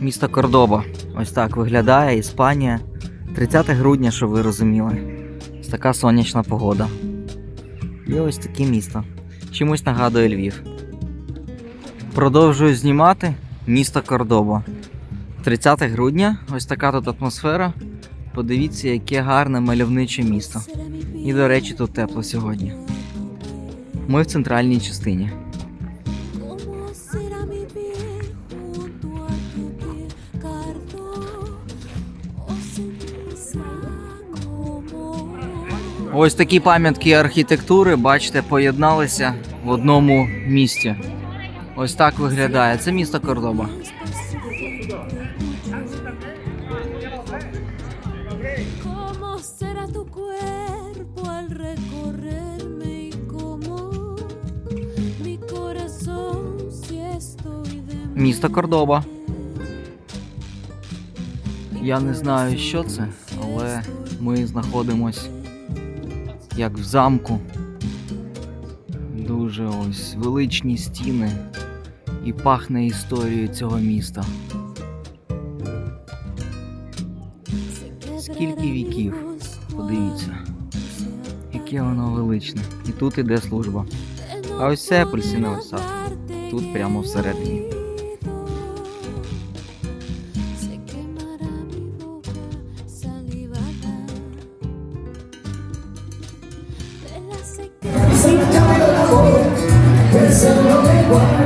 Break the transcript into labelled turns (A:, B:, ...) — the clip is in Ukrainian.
A: Місто Кордоба. Ось так виглядає Іспанія. 30 грудня, щоб ви розуміли. Ось така сонячна погода. І ось таке місто. Чимось нагадує Львів. Продовжую знімати місто Кордоба. 30 грудня, ось така тут атмосфера. Подивіться, яке гарне мальовниче місто. І, до речі, тут тепло сьогодні. Ми в центральній частині. Ось такі пам'ятки архітектури, бачите, поєдналися в одному місті. Ось так виглядає. Це місто Кордоба.
B: ¿Cómo será tu cuerpo al recorrerme y cómo mi corazón si estoy de
A: Місто Кордоба. Я не знаю, що це, але ми знаходимось як в замку. Дуже ось величні стіни і пахне історією цього міста. Скільки віків? Подивіться, яке воно величне. І тут іде служба. А ось це апельсиновий сад. Тут прямо всередині.
B: Sempre tá melhor agora, pensando
C: em igual.